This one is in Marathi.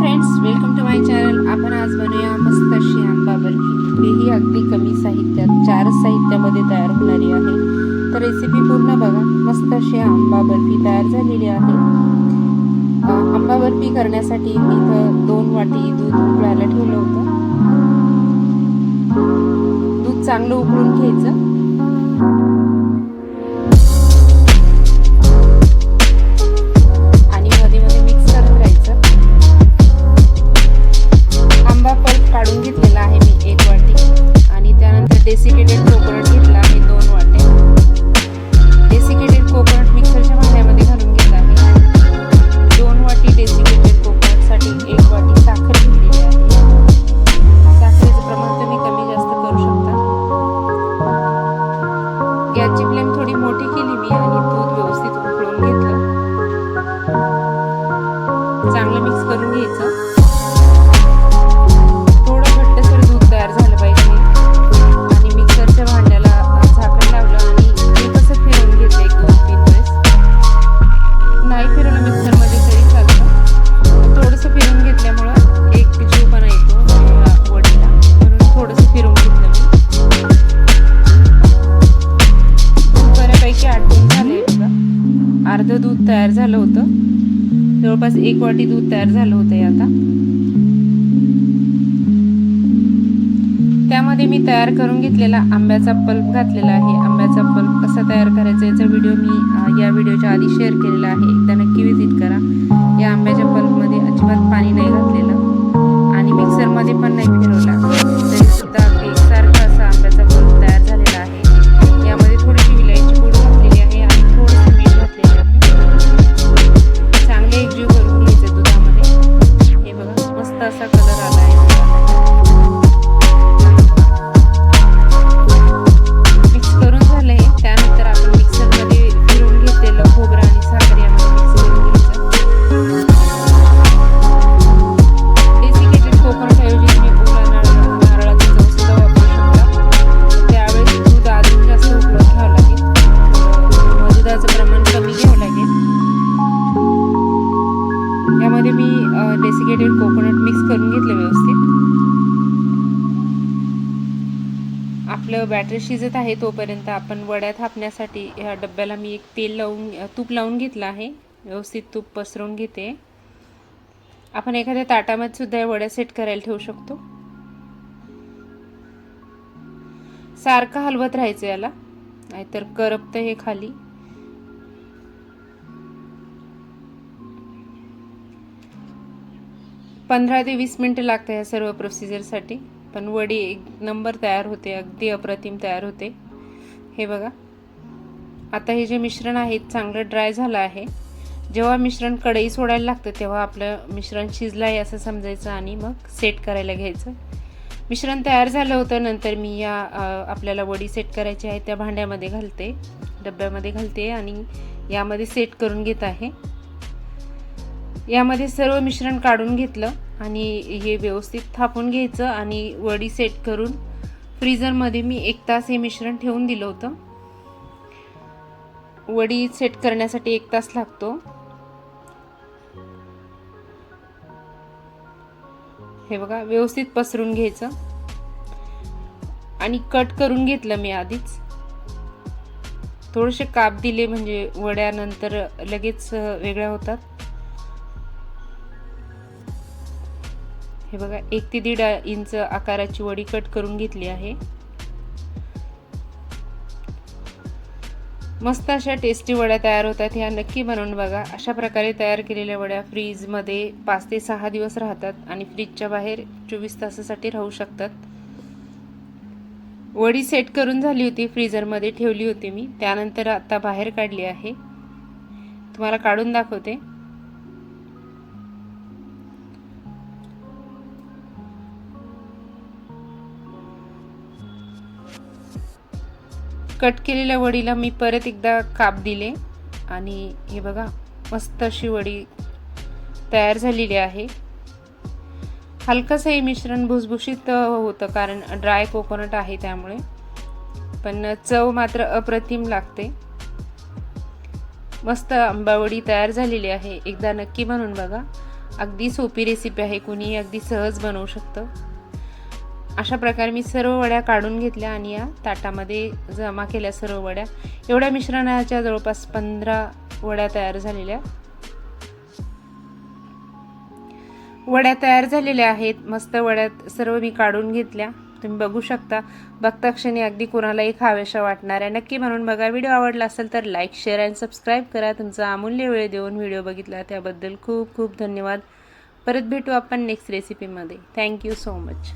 Friends welcome to my channel आपण आज बनवूया मस्त अशी आंबा बर्फी. हेही अगदी कमी साहित्यात चार साहित्यामध्ये तयार होणारी आहे. तर रेसिपी पूर्ण बघा. मस्त अशी आंबा बर्फी तयार झालेली आहे. आंबा बर्फी करण्यासाठी मी इथं दोन वाटी दूध उकळायला ठेवलं होतं. दूध चांगलं उकळून घ्यायचं. जवळपास एक वाटी दूध तयार झालं होतं आहे आता. त्यामध्ये मी तयार करून घेतलेला आंब्याचा पल्प घातलेला आहे. आंब्याचा पल्प कसा तयार करायचा याचा व्हिडिओ मी या व्हिडिओच्या आधी शेअर केलेला आहे. एकदा नक्की विजिट करा. या आंब्याच्या पल्पमध्ये अजिबात पाणी नाही घातलेलं. आणि मिक्सरमध्ये पण नाही आपलं बॅटर शिजत आहे तोपर्यंत आपण वड्या थापण्यासाठी ह्या डब्याला मी एक तेल लावून तूप लावून घेतलं आहे. व्यवस्थित तूप पसरून घेते. आपण एखाद्या ताटामध्ये सुद्धा या वड्या सेट करायला ठेवू शकतो. सारखं हलवत राहायचं याला. नाहीतर करपतं हे खाली. पंधरा ते वीस मिनटं लागतं या सर्व प्रोसिजरसाठी पण वडी एक नंबर तयार होते अगदी अप्रतिम तयार होते. हे बघा. आता हे जे मिश्रण आहे चांगलं ड्राय झालं आहे. जेव्हा मिश्रण कढई सोडायला लागतं तेव्हा आपलं मिश्रण शिजलं आहे असं समजायचं आणि मग सेट करायला घ्यायचं. मिश्रण तयार झालं होतं नंतर मी या आपल्याला वडी सेट करायची आहे त्या भांड्यामध्ये घालते. डब्यामध्ये घालते आणि यामध्ये सेट करून घेत आहे. यामध्ये सर्व मिश्रण काढून घेतलं. आणि हे व्यवस्थित थापून घ्यायचं आणि वडी सेट करून फ्रीजरमध्ये मी एक तास हे मिश्रण ठेवून दिलं होतं. वडी सेट करण्यासाठी एक तास लागतो. हे बघा व्यवस्थित पसरून घ्यायचं. आणि कट करून घेतलं मी आधीच. थोडेसे काप दिले म्हणजे वड्यानंतर लगेच वेगळ्या होतात. हे बघा एक ते दीड इंच आकाराची वडी कट करून घेतली आहे. मस्त अशा टेस्टी वड्या तयार होतात ह्या. नक्की बनवून बघा. अशा प्रकारे तयार केलेल्या वड्या फ्रीजमध्ये पाच ते सहा दिवस राहतात आणि फ्रीजच्या बाहेर चोवीस तासासाठी राहू शकतात. वडी सेट करून झाली होती फ्रीजरमध्ये ठेवली होती मी. त्यानंतर आता बाहेर काढली आहे. तुम्हाला काढून दाखवते. कट केलेल्या वडीला मी परत एकदा काप दिले. आणि हे बघा मस्त अशी वडी तयार झालेली आहे. हलकंसं हे मिश्रण भुसभुशीत होतं कारण ड्राय कोकोनट आहे त्यामुळे. पण चव मात्र अप्रतिम लागते. मस्त आंबावडी तयार झालेली आहे. एकदा नक्की बनवून बघा. अगदी सोपी रेसिपी आहे. कुणी अगदी सहज बनवू शकतं. अशा प्रकारे मी सर्व वड्या काढून घेतल्या आणि या ताटामध्ये जमा केल्या सर्व वड्या. एवढ्या मिश्रणाच्या जवळपास पंधरा वड्या तयार झालेल्या. वड्या तयार झालेल्या आहेत. मस्त वड्यात सर्व मी काढून घेतल्या. तुम्ही बघू शकता. बघता क्षणी अगदी कोणालाही खाव्याशा वाटणार आहे. नक्की म्हणून बघा व्हिडिओ आवडला असेल तर लाईक शेअर आणि सबस्क्राईब करा. तुमचा अमूल्य वेळ देऊन व्हिडिओ बघितला त्याबद्दल खूप खूप धन्यवाद. परत भेटू आपण नेक्स्ट रेसिपीमध्ये थँक्यू सो मच